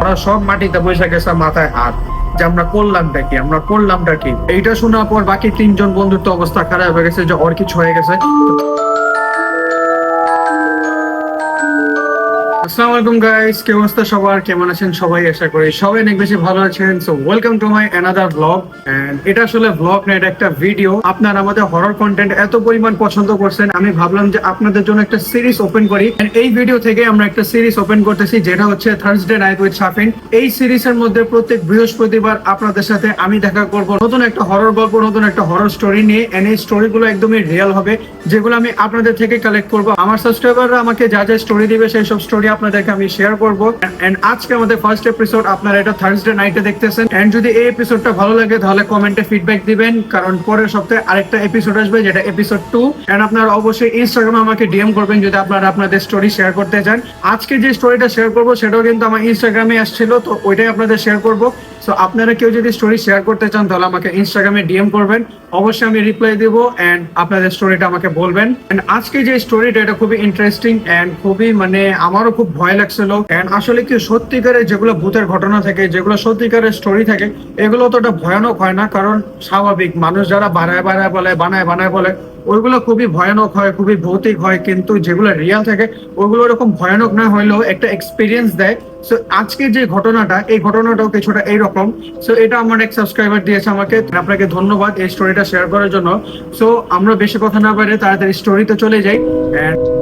ওরা সব মাটিতে বসে গেছে, মাথায় হাত। যে আমরা করলামটা কি? আমরা করলামটা কি? এইটা শোনার পর বাকি তিনজন বন্ধুর তো অবস্থা খারাপ হয়ে গেছে যে ওর কিছু হয়ে গেছে। আসসালামু আলাইকুম গাইস কি অবস্থা সবার? কেমন আছেন সবাই? আশা করি সবাই অনেক বেশি ভালো আছেন। So welcome to my another blog and এটা আসলে ব্লগ না, এটা একটা ভিডিও আপনারা আমাদের হরর কন্টেন্ট এত পরিমাণ পছন্দ করছেন, আমি ভাবলাম যে আপনাদের জন্য একটা সিরিজ ওপেন করি। And এই ভিডিও থেকে আমরা একটা সিরিজ ওপেন করতেছি, যেটা হচ্ছে থার্সডে নাইট উইথ সাফিন এই সিরিজের মধ্যে প্রত্যেক বৃহস্পতিবার আপনাদের সাথে আমি দেখা করব নতুন একটা হরর গল্প, নতুন একটা হরর স্টোরি নিয়ে। এন্ড এই স্টোরিগুলো একদমই রিয়েল হবে, যেগুলো আমি আপনাদের থেকে কালেক্ট করব। আমার সাবস্ক্রাইবাররা আমাকে যা যা স্টোরি দিবে, সেই সব স্টোরি আপনাদেরকে আমি শেয়ার করব। আজকে আমাদের ফার্স্ট এপিসোড আপনারা এটা থার্সডে নাইটে দেখতেছেন। এন্ড যদি এই এপিসোডটা ভালো লাগে, তাহলে কমেন্টে ফিডব্যাক দিবেন, কারণ পরের সপ্তাহে আরেকটা এপিসোড আসবে, যেটা এপিসোড টু এন্ড আপনারা অবশ্যই ইনস্টাগ্রামে আমাকে ডিএম করবেন, যদি আপনারা আপনাদের স্টোরি শেয়ার করতে চান। আজকে যে স্টোরিটা শেয়ার করব, সেটাও কিন্তু আমার ইনস্টাগ্রামে আসছিল, তো ওইটাই আপনাদের শেয়ার করব। সো আপনারা কেউ যদি স্টোরি শেয়ার করতে চান, তাহলে আমাকে ইনস্টাগ্রামে ডিএম করবেন। অবশ্যই আমি রিপ্লাই দেব এন্ড আপনাদের স্টোরিটা আমাকে বলবেন। এন্ড আজকে যে স্টোরিটা এটা খুবই ইন্টারেস্টিং এন্ড খুবই মানে আমারও খুব ভয় লাগছিল। এন্ড আসলে কি, সত্যিকারের যেগুলো ভূতের ঘটনা থাকে, যেগুলো সত্যিকারের স্টোরি থাকে, এগুলো অতটা ভয়ানক হয় না। কারণ স্বাভাবিক, মানুষ যারা বানায় বানায় বলে, বানায় বানায় বলে ওইগুলো খুবই ভয়ানক হয়, খুবই ভৌতিক হয়, কিন্তু যেগুলো রিয়াল থাকে, ওইগুলো ওরকম ভয়ানক না হলেও একটা এক্সপিরিয়েন্স দেয়। সো আজকে যে ঘটনাটা, এই ঘটনাটাও কিছুটা এইরকম। সো এটা আমার এক সাবস্ক্রাইবার দিয়েছে আমাকে আপনাকে ধন্যবাদ এই স্টোরিটা শেয়ার করার জন্য। সো আমরা বেশি কথা না বাইরে তাড়াতাড়ি স্টোরিতে চলে যাই। And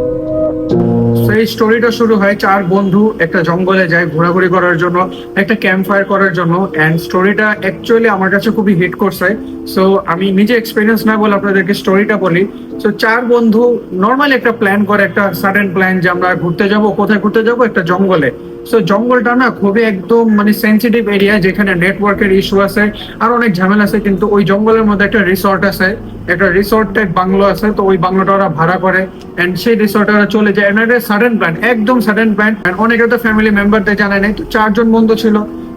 সেই স্টোরিটা শুরু হয় চার বন্ধু একটা জঙ্গলে যায় ঘোরাঘুরি করার জন্য, একটা ক্যাম্প ফায়ার করার জন্য অ্যান্ড স্টোরিটা অ্যাকচুয়ালি আমার কাছে খুবই হিট করছে। সো আমি নিজে এক্সপিরিয়েন্স না বলে আপনাদেরকে স্টোরিটা বলি। সো চার বন্ধু নর্মালি একটা প্ল্যান করে, একটা সাডেন প্ল্যান যে আমরা ঘুরতে যাব, কোথায় ঘুরতে যাব? একটা জঙ্গলে। সো জঙ্গলটা না খুবই একদম মানে সেন্সিটিভ এরিয়া যেখানে নেটওয়ার্কের ইস্যু আছে। আর অনেক ঝামেলা আছে, কিন্তু ওই জঙ্গলের মধ্যে একটা রিসর্ট আছে। একটা রিসর্ট টাইপ বাংলো আছে, তো ওই বাংলোটা ওরা ভাড়া করে। এন্ড সেই রিসর্টে ওরা চলে যায়। এন্ড সাডেন প্ল্যান একদম সাডেন প্ল্যান অনেকে তো ফ্যামিলি মেম্বারদের জানায় নাই। তো চারজন বন্ধু ছিল।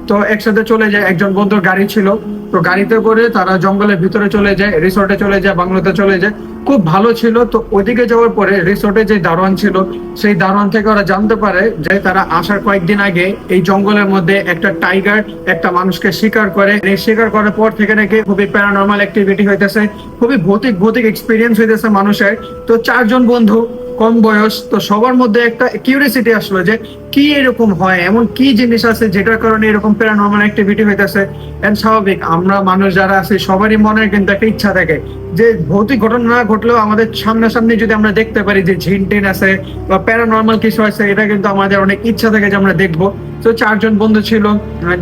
তো একসাথে চলে যায়, একজন বন্ধুর গাড়ি ছিল। তো গাড়িতে করে তারা জঙ্গলের ভিতরে চলে যায়, রিসর্টে চলে যায়, বাংলোতে চলে যায়। খুব ভালো ছিল। তো ওইদিকে যাওয়ার পরে রিসোর্টে যে দারোয়ান ছিল, সেই দারোয়ান থেকে ওরা জানতে পারে যে তারা আসার কয়েকদিন আগে এই জঙ্গলের মধ্যে একটা টাইগার, একটা মানুষকে শিকার করে। এই শিকার করার পর থেকে নাকি খুবই প্যারানর্মাল অ্যাক্টিভিটি হইতেছে, খুবই ভৌতিক ভৌতিক এক্সপিরিয়েন্স হইতেছে মানুষের। তো চারজন বন্ধু কম বয়স, তো সবার মধ্যে একটা কিউরিয়াসিটি আসলো যে কি এরকম হয়, এমন কি জিনিস আছে যেটার কারণে এরকম প্যারানর্মাল অ্যাক্টিভিটি হইতেছে? এন্ড স্বাভাবিক, আমরা মানুষ যারা আছি, সবারই মনে কিন্তু একটা ইচ্ছা থাকে যে ভৌতিক ঘটনা না ঘটলেও আমাদের সামনাসামনি যদি আমরা দেখতে পারি যে ঝিন টিন আছে বা প্যারানর্মাল কিছু আছে, এটা কিন্তু আমাদের অনেক ইচ্ছা থাকে যে আমরা দেখব। তো চারজন বন্ধু ছিল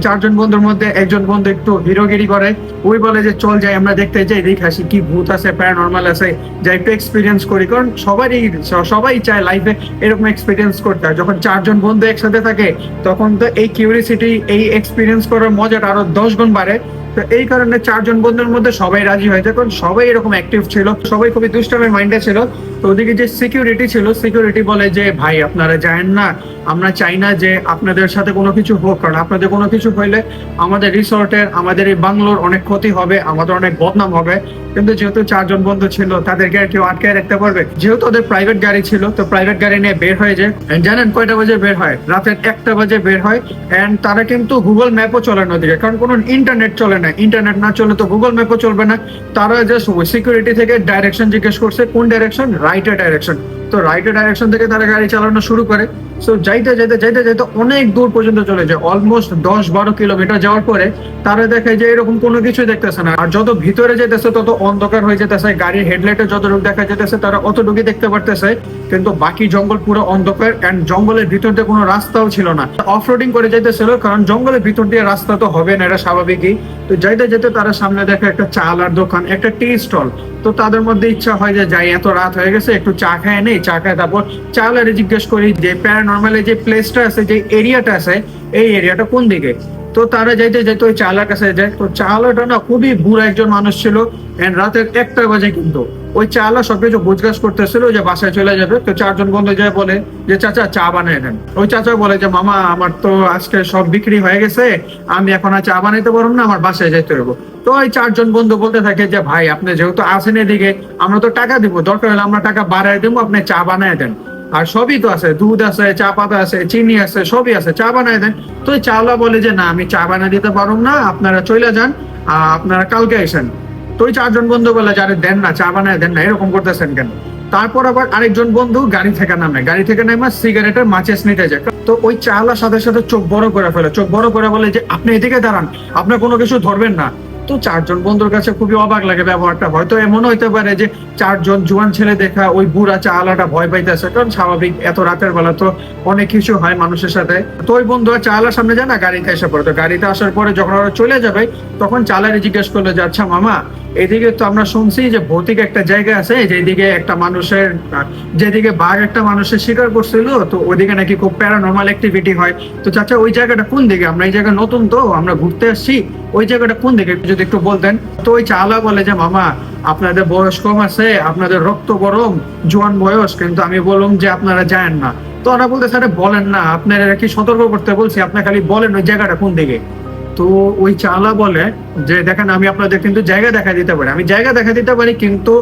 চারজন বন্ধুর মধ্যে একজন বন্ধু একটু হিরোগিরি করে। ওই বলে যে, চল যাই, আমরা দেখতে যাই, দেখে আসি কি ভূত আছে প্যারানর্মাল আছে যা একটু এক্সপিরিয়েন্স করি। কারণ সবারই, সবাই চায় লাইফে এরকম এক্সপিরিয়েন্স করতে। হয় যখন চারজন বন্ধু একসাথে থাকে, তখন তো এই কিউরিয়াসিটি এই এক্সপিরিয়েন্স করার মজাটা আরও দশ গুণ বাড়ে। তো এই কারণে চারজন বন্ধুর মধ্যে সবাই রাজি হয়েছে কারণ সবাই এরকম অ্যাক্টিভ ছিল, সবাই খুবই দুষ্টামের মাইন্ডে ছিল। তো ওদিকে যে সিকিউরিটি ছিল সিকিউরিটি বলে যে, ভাই, আপনারা জানেন না। আমরা চাই না যে আপনাদের সাথে কোনো কিছু হোক, কারণ আপনাদের কোনো কিছু হইলে আমাদের রিসোর্টের আমাদের এই বাংলোর অনেক ক্ষতি হবে, আমাদের অনেক বদনাম হবে। কিন্তু যেহেতু চারজন বন্ধু ছিল, তাদেরকে কেউ আটকে রাখতে পারবে। যেহেতু ওদের প্রাইভেট গাড়ি ছিল, তো প্রাইভেট গাড়ি নিয়ে বের হয়ে যায়। জানেন কয়টা বাজে বের হয়? রাতের একটা বাজে বের হয়। অ্যান্ড তারা কিন্তু গুগল ম্যাপও চলে না ওদিকে, কারণ কোনো ইন্টারনেট চলে না। ইন্টারনেট না চলে তো গুগল ম্যাপও চলবে না। তারা জাস্ট সিকিউরিটি থেকে ডাইরেকশন জিজ্ঞেস করছে, কোন ডাইরেকশন রাইটের ডাইরেকশন তো রাইটের ডাইরেকশন থেকে তারা গাড়ি চালানো শুরু করে। সো যাইতে যাইতে যাইতে যাইতে অনেক দূর পর্যন্ত চলে যায়। অলমোস্ট দশ বারো কিলোমিটার যাওয়ার পরে তারা দেখে যে এরকম কোনো কিছু দেখতেছে না। আর যত ভিতরে যেতেছে তত অন্ধকার হয়ে যেতেছে। গাড়ির হেডলাইটে যতটুকু দেখা যেতেছে তারা অতটুকুই দেখতে পারতেছে। কিন্তু বাকি জঙ্গল পুরো অন্ধকার এন্ড জঙ্গলের ভিতর দিয়ে কোনো রাস্তাও ছিল না। অফ রোডিং করে যাইতেছিল, কারণ জঙ্গলের ভিতর দিয়ে রাস্তা তো হবে না, এটা স্বাভাবিকই। তো যাইতে যেতে তারা সামনে দেখে একটা চালার দোকান, একটা টি স্টল তো তাদের মধ্যে ইচ্ছা হয় যে, যাই, এত রাত হয়ে গেছে, একটু চা খায় নেই। চা খায় তারপর চালারে জিজ্ঞেস করি যে প্যারানর্মালে যে প্লেসটা আছে, যে এরিয়াটা আছে, এই এরিয়াটা কোন দিকে? তো তারা যাইতে যাইতে ওই চালার কাছে যায়। তো চালাটা না খুবই বুড়ো একজন মানুষ ছিল এন্ড রাতের একটা বাজে কিন্তু। ওই চালা সবকিছু বুঝগাছ করতেছিল যে বাসায় চলে যাবে। তো চারজন বন্ধু যায় বলে যে, চাচা, চা বানিয়ে দেন। ওই চাচা বলে যে, মামা, আমার তো আজকে সব বিক্রি হয়ে গেছে। আমি এখন আর চা বানাইতে পারব না, আমার বাসায় যাইতে হবে তো ওই চারজন বন্ধু বলতে থাকে যে, ভাই, আপনি যেহেতু আসেন এদিকে, আমরা তো টাকা দিব। দরকার হলে আমরা টাকা বাড়াই দেবো, আপনি চা বানায় দেন। আর সবই তো আছে, দুধ আছে, চা পাতা আছে, চিনি আছে, সবই আছে, চা বানায় দেন। তো ওই চাওলা বলে যে, না, আমি চা বানায় দিতে পারব না, আপনারা চলে যান আপনারা কালকে আসেন। তো ওই চারজন বন্ধু বলে যারে দেন না, চা বানায় দেন না, এরকম করতেছেন কেন? তারপর আবার আরেকজন বন্ধু গাড়ি থেকে নামে, গাড়ি থেকে নামে সিগারেটের মাচেস নিতে যায়। তো ওই চালার সাথে সাথে চোখ বড় করে ফেলে, চোখ বড় করে বলে যে, আপনি এদিকে দাঁড়ান, আপনার কোনো কিছু ধরবেন না। তো চারজন বন্ধুর কাছে খুবই অবাক লাগে ব্যবহারটা। হয়তো এমন হইতে পারে যে চারজন জুয়ান ছেলে দেখা ওই বুড়া চালাটা ভয় পাইতেছে, কারণ স্বাভাবিক এত রাতের বেলা তো অনেক কিছু হয় মানুষের সাথে। তো ওই বন্ধু চালার সামনে যায় না, গাড়িতে এসে পড়ে। তো গাড়িতে আসার পরে যখন ওরা চলে যাবে, তখন চালারে জিজ্ঞেস করল, যে আচ্ছা মামা এদিকে তো আমরা শুনছি যে ভৌতিক একটা জায়গা আছে যেদিকে একটা মানুষের যেদিকে বাঘ একটা মানুষের শিকার করছিল, তো ওইদিকে নাকি খুব প্যারানর্মাল অ্যাক্টিভিটি হয়। তো চাচা, ওই জায়গাটা কোন দিকে? আমরা এই জায়গা নতুন তো, আমরা ঘুরতে আসছি। ওই জায়গাটা কোন দিকে? যদি একটু বলতেন। তো ওই চালা বলে যে, মামা, আপনাদের বয়স কম আছে, আপনাদের রক্ত গরম, জোয়ান বয়স, কিন্তু আমি বললাম যে, আপনারা যায়েন না। তো ওরা বলতে স্যার বলেন না, আপনারা কি সতর্ক করতে বলছি? আপনি খালি বলেন ওই জায়গাটা কোন দিকে? তো ওই চালা বলে যে, দেখেন, আমি আপনাদের কিন্তু জায়গা দেখা দিতে পারি। আমি জায়গা দেখা দিতে পারি, কিন্তু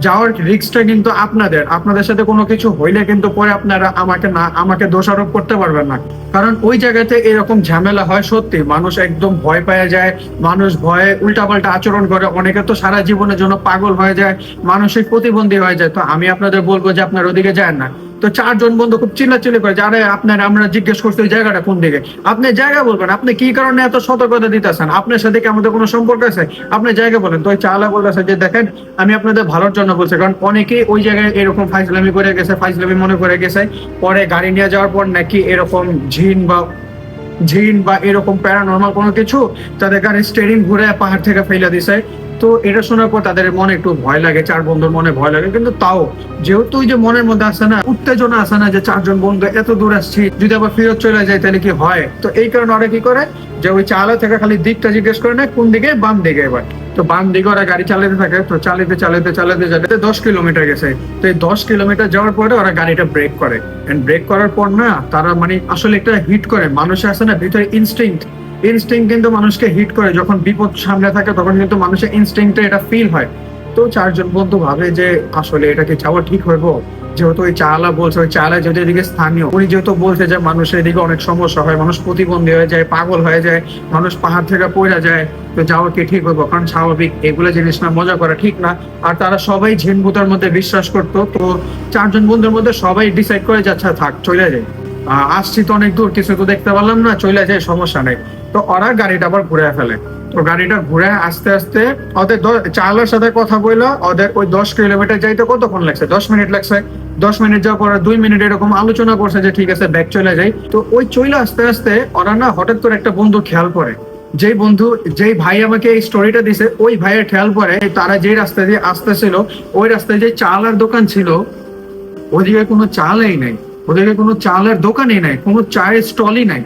যাওয়ার রিস্কটা কিন্তু আপনাদের। আপনাদের সাথে কোনো কিছু হইলে কিন্তু পরে আপনারা আমাকে না, আমাকে দোষারোপ করতে পারবেন না। কারণ ওই জায়গাতে এরকম ঝামেলা হয় সত্যি। মানুষ একদম ভয় পেয়ে যায়, মানুষ ভয়ে উল্টাপাল্টা আচরণ করে। অনেকে তো সারা জীবনের জন্য পাগল হয়ে যায়, মানসিক প্রতিবন্ধী হয়ে যায়। তো আমি আপনাদের বলব যে, আপনার ওদিকে যান না। তো চারজন বন্ধু খুব চিল্লাচিল্লি করে যারা আপনার আমরা জিজ্ঞেস করছি ওই জায়গাটা কোন দিকে? আপনি জায়গা বলবেন, আপনি কি কারণে এত সতর্কতা দিতেছেন? আপনার সাথে কি আমাদের কোনো সম্পর্ক আছে? আপনি জায়গা বলেন। তো ওই চালা বলতেছে যে, দেখেন, আমি আপনাদের ভালোর জন্য বলছি, কারণ অনেকে ওই জায়গায় এরকম ফাইজলামি করে গেছে, ফাইজলামি মনে করে গেছে। পরে গাড়ি নিয়ে যাওয়ার পর নাকি এরকম ঝিন বা ঝিন বা এরকম প্যারানর্মাল কোনো কিছু তাদের গাড়ি স্টেরিং ঘুরে পাহাড় থেকে ফেলে দিছে। তো এটা শোনার পর তাদের মনে একটু ভয় লাগে, চার বন্ধুর মনে ভয় লাগে। কিন্তু তাও, যেহেতু ওই যে মনের মধ্যে আসে না, উত্তেজনা আসে না যে চারজন বন্ধু এত দূর আসছি, যদি আবার ফেরত চলে যায় তাহলে কি হয়? তো এই কারণে ওরা কি করে, যে ওই চালা থেকে খালি দিকটা জিজ্ঞেস করে না, কোন দিকে? বাম দিকে এবার। তো বাম দিকে ওরা গাড়ি চালাতে থাকে, তো চালাতে চালাতে চালাতে চালাতে দশ কিলোমিটার গেছে। তো এই দশ কিলোমিটার যাওয়ার পরে ওরা গাড়িটা ব্রেক করে। ব্রেক করার পর না, তারা মানে আসলে একটা হিট করে। মানুষ আসে না, ভিতরে ইনস্টিংক্ট ইনস্টিং কিন্তু মানুষকে হিট করে। যখন বিপদ সামনে থাকে, তখন কিন্তু মানুষের ইনস্টিংটা এটা ফিল হয়। তো চারজন বন্ধু ভাবে যে, আসলে এটা কি যাওয়া ঠিক হইব? যেহেতু ওই চালা বলছে, ওই চালা যেহেতু এদিকে স্থানীয়, উনি যেহেতু বলছে যে মানুষের এদিকে অনেক সমস্যা হয়, মানুষ প্রতিবন্ধী হয়ে যায়, পাগল হয়ে যায়, মানুষ পাহাড় থেকে পড়ে যায়, তো যাওয়া কি ঠিক হইব? কারণ স্বাভাবিক এগুলো জিনিস না, মজা করা ঠিক না। আর তারা সবাই ঝিনভূতার মধ্যে বিশ্বাস করতো, তো চারজন বন্ধুর মধ্যে সবাই ডিসাইড করে যাচ্ছে, থাক, চলে যায় আসছি তো অনেক দূর, কিছু তো দেখতে পারলাম না, চলে যায় সমস্যা নেই। তো ওরা গাড়িটা আবার ঘুরে ফেলে। তো গাড়িটা ঘুরে আস্তে আস্তে ওদের চালার সাথে কথা বলল ওদের ওই দশ কিলোমিটার যাইতে কতক্ষণ লাগছে? দশ মিনিট লাগছে। দশ মিনিট যাওয়ার পরে দুই মিনিট এরকম আলোচনা করছে যে, ঠিক আছে, ব্যাগ চলে যাই। তো ওই চলে আস্তে আস্তে ওরা না হঠাৎ করে একটা বন্ধু খেয়াল করে যেই বন্ধু, যেই ভাই আমাকে এই স্টোরিটা দিছে, ওই ভাইয়ের খেয়াল করে তারা যে রাস্তা দিয়ে আসতেছিল, ওই রাস্তায় যে চালার দোকান ছিল, ওদিকে কোনো চালই নাই। ওদিকে কোনো চালের দোকানই নাই, কোনো চায়ের স্টলই নাই।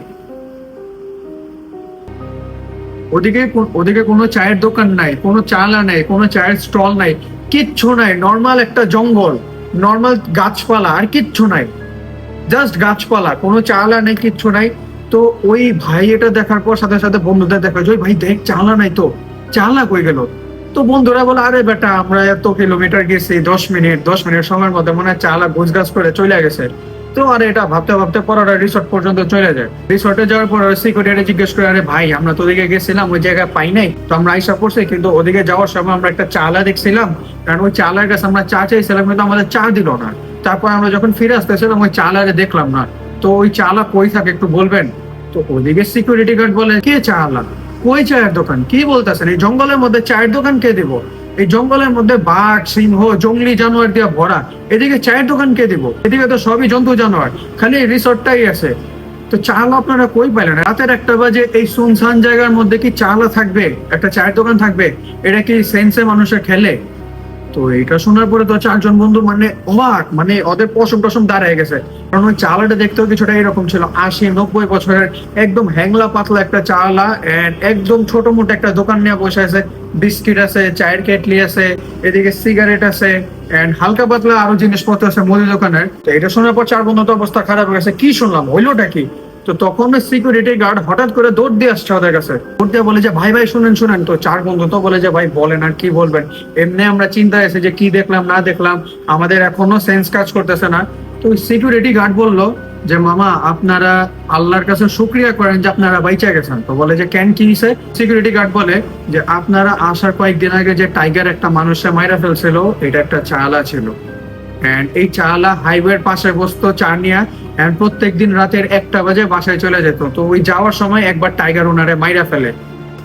ওদিকে ওদিকে কোনো চায়ের দোকান নাই কোনো চালা নাই কোনো চায়ের স্টল নাই কিচ্ছু নাই। নর্মাল একটা জঙ্গল নর্মাল গাছপালা আর কিচ্ছু নাই। জাস্ট গাছপালা কোনো চালা নেই কিচ্ছু নাই। তো ওই ভাই এটা দেখার পর সাথে সাথে বন্ধুদের দেখা যায়, ভাই দেখ চালা নাই তো। চালা কই গেল? তো বন্ধুরা বলে আরে বেটা আমরা এত কিলোমিটার গেছি দশ মিনিট দশ মিনিট সময়ের মধ্যে মনে হয় চালা গোছ গাছ করে চলে গেছে। তো আরে এটা ভাবতে ভাবতে পর ওরা রিসোর্ট পর্যন্ত চলে যায়। রিসোর্টে যাওয়ার পর সিকিউরিটি জিজ্ঞেস করে, আরে ভাই, আমরা তো ওদিকে গেছিলাম, ওই জায়গায় পাই নাই, তো আমরা আইসা পড়ছি, কিন্তু ওদিকে যাওয়ার সময় আমরা একটা চালা দেখছিলাম, কারণ ওই চালার কাছে আমরা চা চাইছিলাম, কিন্তু আমাদের চা দিল না। তারপর আমরা যখন ফিরে আসতেছিলাম, ওই চালারে দেখলাম না। তো ওই চালা কই থাকে একটু বলবেন? তো ওদিকে সিকিউরিটি গার্ড বলে, কে চালা? কই চায়ের দোকান? কি বলতেছেন? এই জঙ্গলের মধ্যে চায়ের দোকান কে দিব? এই জঙ্গলের মধ্যে বাঘ, সিংহ, জঙ্গলি জানোয়ার দিয়ে ভরা। এদিকে চায়ের দোকান কে দিব? এদিকে তো সবই জন্তু জানোয়ার। খালি রিসোর্টটাই আছে। তো চাল আপনারা কই পাইলেন? রাতের একটা বাজে এই সুনসান জায়গার মধ্যে কি চালা থাকবে? একটা চায়ের দোকান থাকবে? এটা কি সেন্সে মানুষের খেলে? তো এটা শোনার পরে তো চারজন বন্ধু মানে অবাক মানে ওদের পশম টসম দাঁড়ায় গেছে। কারণ ওই চালাটা দেখতেও কিছুটা এরকম ছিল। আশি, নব্বই বছরের একদম হ্যাংলা পাতলা একটা চালা এন্ড একদম ছোট মোটো একটা দোকান নিয়ে বসে আছে। বিস্কিট আছে, চায়ের কেটলি আছে, এদিকে সিগারেট আছে এন্ড হালকা পাতলা আরও জিনিসপত্র আছে মুদি দোকানের। তো এটা শোনার পর চার বন্ধু তো অবস্থা খারাপ হয়ে গেছে। কি শুনলাম? হইলোটা কি? তো তখন সিকিউরিটি গার্ড হঠাৎ করে দৌড় দিয়ে আসছে ওদের কাছে। দৌড় দিয়ে বলে যে, ভাই ভাই, শুনেন শুনেন। তো চার বন্ধু তো বলে যে, ভাই, বলেন আর কি বলবেন? এমনি আমরা চিন্তায় আছে যে, কি দেখলাম, না দেখলাম? আমাদের এখনও সেন্স কাজ করতেছে না। তো সিকিউরিটি গার্ড বলল যে, মামা, আপনারা আল্লাহর কাছে শুক্রিয়া করেন যে, আপনারা বাইচা গেছেন। তো বলে যে ক্যান কি নিছে সিকিউরিটি গার্ড বলে যে, আপনারা আসার কয়েকদিন আগে যে টাইগার একটা মানুষে মাইরা ফেলছিল, এটা একটা চালা ছিল। এন্ড এই চালা হাইওয়ের পাশে বসতো চা নিয়া এন্ড প্রত্যেক দিন রাতের একটা বাজে বাসায় চলে যেত। তো ওই যাওয়ার সময় একবার টাইগার ওনারে মাইরা ফেলে।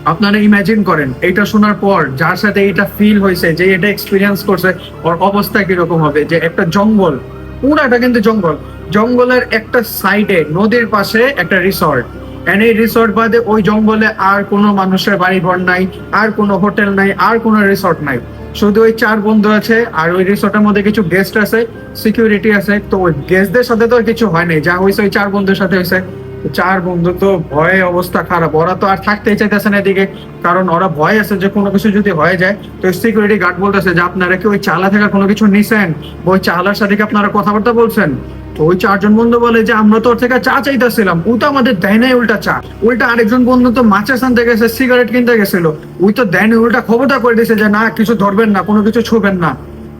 আপনারা ইমাজিন করেন, এটা শোনার পর যার সাথে এটা ফিল হয়েছে যে এটা এক্সপিরিয়েন্স করছে, ওর অবস্থা কীরকম হবে? যে একটা জঙ্গল, পুরাটা কিন্তু জঙ্গল। জঙ্গলের একটা সাইডে নদীর পাশে একটা রিসর্ট এন্ড এই রিসর্ট বাদে ওই জঙ্গলে আর কোনো মানুষের বাড়ি ঘর নাই, আর কোনো হোটেল নাই, আর কোনো রিসর্ট নাই। শুধু ওই চার বন্ধু আছে, আর ওই রিসর্টের মধ্যে কিছু গেস্ট আছে সিকিউরিটি আছে। তো ওই গেস্টদের সাথে তো আর কিছু হয় নাই, যা হয়েছে ওই চার বন্ধুর সাথে হয়েছে চার বন্ধু তো ভয়ে অবস্থা খারাপ, ওরা তো আর থাকতেই চাইতেছে না এদিকে, কারণ ওরা ভয় আছে যে কোনো কিছু যদি হয়ে যায়, তো সিকিউরিটি গার্ড বলতেছে যে, আপনারা কি ওই চালা থেকে কোনো কিছু নিছেন? ওই চালার সাথে কি আপনারা কথাবার্তা বলছেন? তো ওই চারজন বন্ধু বলে যে, আমরা তো ওর থেকে চা চাইতেছিলাম। ও তো আমাদের দেয় নাই উল্টা চা। উল্টা আরেকজন বন্ধু তো মাছের আনতে গেছে সিগারেট কিনতে গেছিল। ওই তো দেয় নাই, উল্টা খবরটা করে দিয়েছে যে, না, কিছু ধরবেন না, কোনো কিছু ছুবেন না।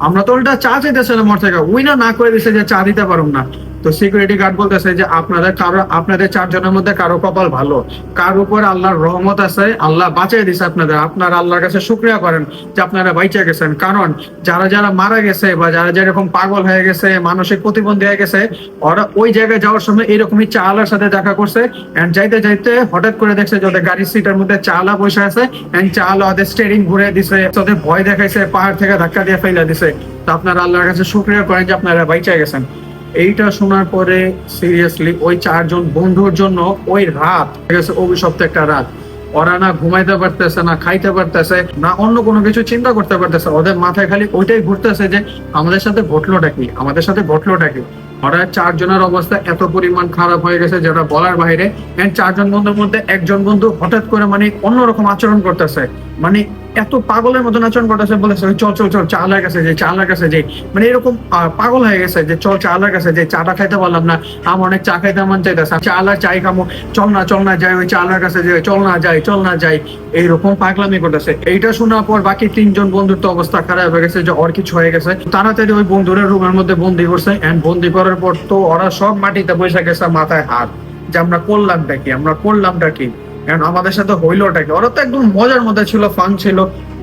আমরা তো উল্টা চা চাইতেছিলাম ওর থেকে। ওই না না করে দিছে যে, চা দিতে পারুম না। তো সিকিউরিটি গার্ড বলতেছে যে আপনাদের কারও, আপনাদের চারজনের মধ্যে কারও কপাল ভালো। কার উপর আল্লাহর রহমত আছে, আল্লাহ বাঁচিয়ে দিছে আপনাদের। আপনারা আল্লাহর কাছে শুক্রিয়া করেন যে আপনারা বাইচে গেছেন। কারণ যারা যারা মারা গেছে বা যারা যেরকম পাগল হয়ে গেছে, মানসিক প্রতিবন্ধী হয়ে গেছে, ওরা ওই জায়গায় যাওয়ার সময় এরকমই চালার সাথে দেখা করছে এন্ড যাইতে যাইতে হঠাৎ করে দেখছে যে ওদের গাড়ির সিটের মধ্যে চালা বসে আছে এন্ড চালা ওদের স্টেরিং ঘুরে দিছে, ওদের ভয় দেখাইছে, পাহাড় থেকে ধাক্কা দিয়ে ফেলে দিছে। তো আপনারা আল্লাহর কাছে শুক্রিয়া করেন যে আপনারা বাইচে গেছেন। এইটা শোনার পরে সিরিয়াসলি ওই চারজন বন্ধুর জন্য ওই রাত, ঠিক আছে অভিশপ্ত একটা রাত, ওরা না ঘুমাইতে পারতেছে, না খাইতে পারতেছে, না অন্য কোনো কিছু চিন্তা করতে পারতেছে, ওদের মাথায় খালি ওইটাই ঘুরতেছে যে আমাদের সাথে ঘটলোটা কি, আমাদের সাথে ঘটলোটা কি। ওরা চারজনের অবস্থা এত পরিমাণ খারাপ হয়ে গেছে যেটা বলার বাইরে চারজন বন্ধুর মধ্যে একজন বন্ধু হঠাৎ করে মানে অন্যরকম আচরণ করতেছে মানে এত পাগলের মতন আচরণ করতেছে, বলেছে চল চল চল চালার কাছে যে চালার কাছে যে মানে এরকম পাগল হয়ে গেছে যে, চল চালার কাছে যে চাটা খাইতে পারলাম না, আমার অনেক চা খাইতে মন চাইতেছে চাল চাই খামো, চল না চল না যাই, ওই চালার কাছে যে চল না যাই, চল না যাই। এইরকম পাগলামি করতেছে। এইটা শোনার পর বাকি তিনজন বন্ধুর তো অবস্থা খারাপ হয়ে গেছে, যে ওর কিছু হয়ে গেছে। তাড়াতাড়ি ওই বন্ধুরা রুমের মধ্যে বন্দি করছে এন্ড বন্দি করার পর তো ওরা সব মাটিতে বসে গেছে, মাথায় হাত। যে, আমরা করলামটা কি? আমরা করলামটা কি? কারণ আমাদের সাথে হইলোটা কি? ওরা তো একদম মজার মধ্যে ছিল ফান ছিল।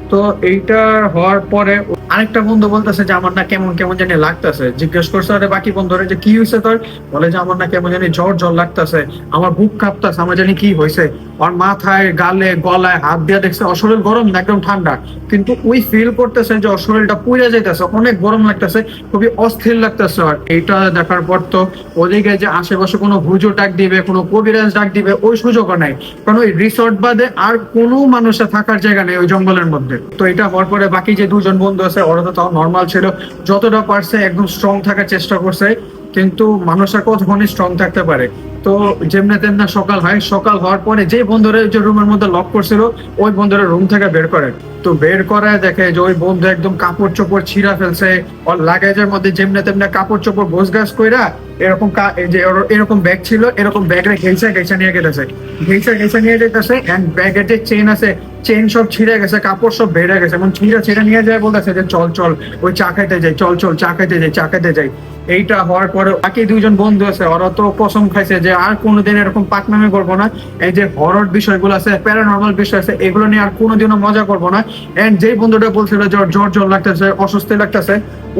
তো এইটা হওয়ার পরে আরেকটা বন্ধু বলতেছে যে, আমার না কেমন কেমন জানি লাগতেছে। জিজ্ঞেস করছে, আরে বাকি বন্ধুরা, যে কি হয়েছে তোর? বলে যে, আমার না কেমন জানি জ্বর জ্বর লাগতেছে। আমার বুক কাঁপতেছে, আমার জানি কি হয়েছে ওর মাথায়, গালে, গলায় হাত দিয়ে দেখছে ওর শরীর গরম না, একদম ঠান্ডা। কিন্তু ওই ফিল করতেছে যে ওর শরীরটা পুড়ে যাইতেছে, অনেক গরম লাগতেছে, খুবই অস্থির লাগতেছে আর। এইটা দেখার পর তো ওদিকে যে আশেপাশে কোনো হুজো ডাক দিবে, কোনো কবিরাজ ডাক দিবে, ওই সুযোগও নাই। কারণ ওই রিসর্ট বাদে আর কোনো মানুষের থাকার জায়গা নেই ওই জঙ্গলের মধ্যে। তো এটা হওয়ার পরে বাকি যে দুজন বন্ধু আছে ওরা তো তাও নর্মাল ছিল। যতটা পারছে একদম স্ট্রং থাকার চেষ্টা করছে। কিন্তু মানুষরা কতক্ষণই স্ট্রং থাকতে পারে। তো যেমনে তেমনা সকাল হয়, সকাল হওয়ার পরে যে বন্ধুরা যে রুমের মধ্যে লক করছিল, ওই বন্ধুরা রুম থেকে বের করে। তো বের করায় দেখে যে ওই বন্ধু একদম কাপড় চোপড় ছিঁড়া ফেলছে, ওর লাগেজের মধ্যে যেমনে তেমনে কাপড় চোপড় গোছ গাছ কইরা এরকম যে এরকম ব্যাগ ছিল, এরকম ব্যাগে ঘেঁচা ঘেঁচা নিয়ে গেতেছে। ঘেঁচা ঘেঁচা নিয়ে যেতেছে এন্ড ব্যাগের যে চেন আছে চেন সব ছিঁড়ে গেছে, কাপড় সব বেড়ে গেছে। এবং ছিঁড়ে ছিঁড়ে নিয়ে যায় বলতেছে যে, চল চল, ওই চা খাইতে যাই, চল চল, চা খাইতে যাই, চা খাইতে যাই। এইটা হওয়ার পরে বাকি দুজন বন্ধু আছে, ওরা তো কসম খাইছে যে আর কোনোদিন এরকম পাকনামি করব না। এই যে হরর বিষয়গুলো আছে প্যারানর্মাল বিষয় আছে, এগুলো নিয়ে আর কোনোদিনও মজা করব না। এন্ড যেই বন্ধুটা বলছিল ওর জ্বর জ্বর লাগতেছে অস্বস্তি লাগতেছে,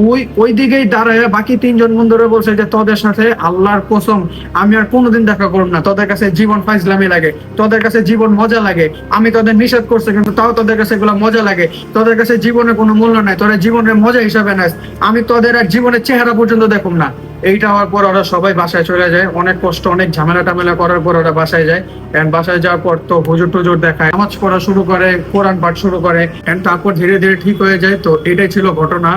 ওই ওই দিকেই দাঁড়ায় বাকি তিনজন বন্ধুরা বলছে যে তোদের সাথে আল্লাহর কসম, আমি আর কোনোদিন দেখা করব না। তোদের কাছে জীবন ফাইজলামি লাগে, তোদের কাছে জীবন মজা লাগে। আমি তোদের নিষেধ করছি, কিন্তু তাও তোদের কাছে এগুলো মজা লাগে। তোদের কাছে জীবনের কোনো মূল্য নাই, তোরা জীবনের মজা হিসাবে নেস আমি তোদের আর জীবনের চেহারা পর্যন্ত দেখুম না। এইটা হওয়ার পর ওরা সবাই বাসায় চলে যায়। অনেক কষ্ট, অনেক ঝামেলা টামেলা করার পর ওরা বাসায় যায়। এন্ড বাসায় যাওয়ার পর তো হুজুর টুজুর দেখায়, নামাজ পড়া শুরু করে, কোরআন পাঠ শুরু করে এন্ড তারপর ধীরে ধীরে ঠিক হয়ে যায়। তো এটাই ছিল ঘটনা।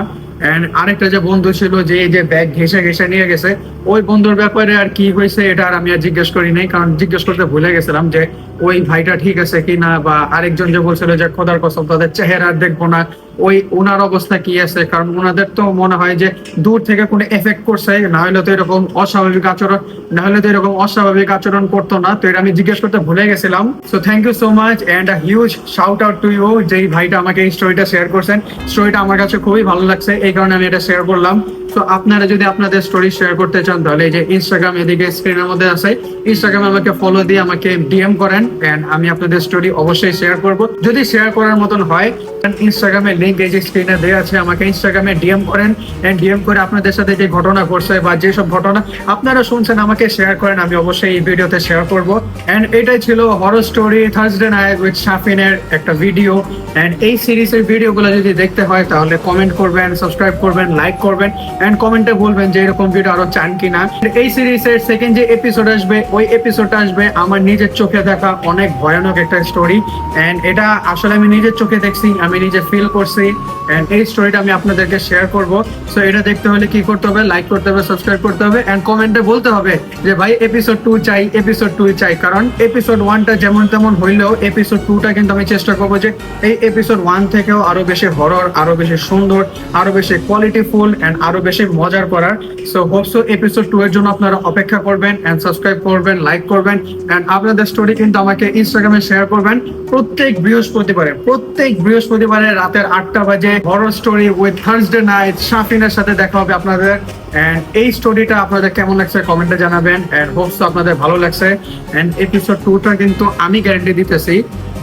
এন্ড আরেকটা যে বন্ধু ছিল যে এই যে ব্যাগ ঘেসে ঘেসে নিয়ে গেছে, ওই বন্ধুর ব্যাপারে আর কি হয়েছে এটা আর আমি আর জিজ্ঞেস করি নাই, কারণ জিজ্ঞেস করতে ভুলে গেছিলাম যে ওই ভাইটা ঠিক আছে কিনা বা আরেকজন যে বলছিল যে খোদার কসম, তাদের চেহারা দেখব না। ওই ওনার অবস্থা কি আছে? কারণ ওনাদের তো মনে হয় যে দূর থেকে কোনো এফেক্ট করছে না হলে তো এরকম অস্বাভাবিক আচরণ না হলে তো এরকম অস্বাভাবিক আচরণ করতো না। তো এটা আমি জিজ্ঞেস করতে ভুলে গেছিলাম। So thank you so much and huge shout out to you যেই ভাইটা আমাকে এই স্টোরিটা শেয়ার করছেন। স্টোরিটা আমার কাছে খুবই ভালো লাগছে, এই কারণে আমি এটা শেয়ার করলাম। তো আপনারা যদি আপনাদের স্টোরি শেয়ার করতে চান, তাহলে এই যে ইনস্টাগ্রাম এদিকে স্ক্রিনের মধ্যে আছে। ইনস্টাগ্রামে আমাকে ফলো দিয়ে আমাকে ডিএম করেন এন্ড আমি আপনাদের স্টোরি অবশ্যই শেয়ার করব। যদি শেয়ার করার মতন হয় ইনস্টাগ্রামে লিঙ্ক এই যে স্ক্রিনে দেওয়া আছে, আমাকে ইনস্টাগ্রামে ডিএম করেন এন্ড ডিএম করে আপনাদের সাথে যে ঘটনা ঘটছে বা যেসব ঘটনা আপনারা শুনছেন, আমাকে শেয়ার করেন, আমি অবশ্যই এই ভিডিওতে শেয়ার করব। এন্ড এটাই ছিল horror story Thursday night with শাফিনের একটা ভিডিও এন্ড এই সিরিজের ভিডিওগুলো যদি দেখতে হয়, তাহলে কমেন্ট করবেন সাবস্ক্রাইব করবেন লাইক করবেন এন্ড কমেন্টে বলবেন যে এরকম ভিডিও আরও চান কিনা। এই সিরিজের সেকেন্ড যে এপিসোড আসবে, ওই এপিসোডটা আসবে আমার নিজের চোখে দেখা অনেক ভয়ানক একটা স্টোরি এন্ড এটা আসলে আমি নিজের চোখে দেখছি, আমি নিজে ফিল করছি। এন্ড এই স্টোরিটা আমি আপনাদেরকে শেয়ার করব। সো এটা দেখতে হলে কি করতে হবে? লাইক করতে হবে সাবস্ক্রাইব করতে হবে এন্ড কমেন্টে বলতে হবে যে, ভাই এপিসোড টু চাই এপিসোড টু চাই। কারণ এপিসোড ওয়ানটা যেমন তেমন হইলেও এপিসোড টুটা কিন্তু আমি চেষ্টা করব যে, এই এপিসোড ওয়ান থেকেও আরও বেশি হরর আরও বেশি সুন্দর, আরও বেশি কোয়ালিটিফুল এন্ড আরও বেশি মজার করার। সো হোপসো এপিসোড টু এর জন্য আপনারা অপেক্ষা করবেন এন্ড সাবস্ক্রাইব করবেন লাইক করবেন এন্ড আপনাদের স্টোরি কিন্তু আমাকে ইনস্টাগ্রামে শেয়ার করবেন প্রত্যেক বৃহস্পতিবারে প্রত্যেক বৃহস্পতিবারে রাতের আটটা বাজে। Horror story with Thursday night শাফিনের সাথে দেখা হবে আপনাদের। এন্ড এই স্টোরিটা আপনাদের কেমন লাগছে কমেন্টে জানাবেন। এন্ড হোপস আপনাদের ভালো লাগছে। এন্ড এপিসোড টুটা কিন্তু আমি গ্যারান্টি দিতেছি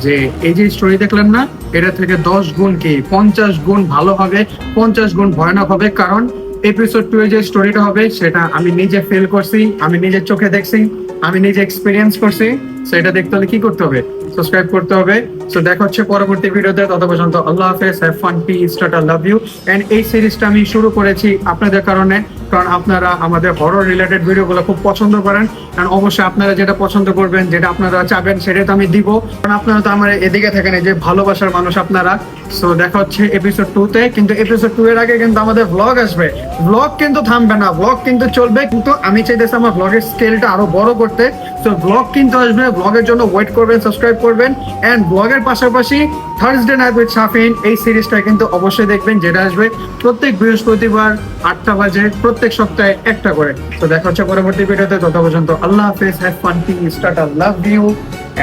যে এই যে স্টোরি দেখলেন না, এটা থেকে দশ গুণ কি? পঞ্চাশ গুণ ভালো হবে, পঞ্চাশ গুণ ভয়ানক হবে। কারণ এপিসোড টু এর যে স্টোরিটা হবে, সেটা আমি নিজে ফিল করছি, আমি নিজের চোখে দেখছি, আমি নিজে এক্সপিরিয়েন্স করছি। সেটা দেখতে হলে কি করতে হবে? সাবস্ক্রাইব করতে হবে। সো দেখা হচ্ছে পরবর্তী ভিডিওতে। তত পর্যন্ত আল্লাহ হাফেজ have fun peace tata love you and এই সিরিজটা আমি শুরু করেছি আপনাদের কারণে। কারণ আপনারা আমাদের হরর রিলেটেড ভিডিওগুলো খুব পছন্দ করেন। কারণ অবশ্যই আপনারা যেটা পছন্দ করবেন, যেটা আপনারা চাবেন, সেটাই তো আমি দিব। কারণ আপনারা তো আমার এদিকে থাকেন, এই যে ভালোবাসার মানুষ আপনারা। সো দেখা হচ্ছে এপিসোড টু তে। কিন্তু এপিসোড টু এর আগে কিন্তু আমাদের ব্লগ আসবে। ব্লগ কিন্তু থামবে না। ব্লগ কিন্তু চলবে, কিন্তু আমি চাইতেছি আমার ব্লগের স্কেলটা আরও বড় করতে। তো ব্লগ কিন্তু আসবে। ব্লগের জন্য ওয়েট করবেন সাবস্ক্রাইব করবেন। এন্ড ব্লগের পাশাপাশি থার্সডে নাইট উইথ শাফিন এই সিরিজটা কিন্তু অবশ্যই দেখবেন, যেটা আসবে প্রত্যেক বৃহস্পতিবার আটটা বাজে। প্রত্যেক সপ্তাহে একটা করে। তো দেখা হচ্ছে পরবর্তী ভিডিওতে। তত পর্যন্ত আল্লাহ হাফেজ have fun peace tata love you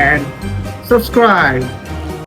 and subscribe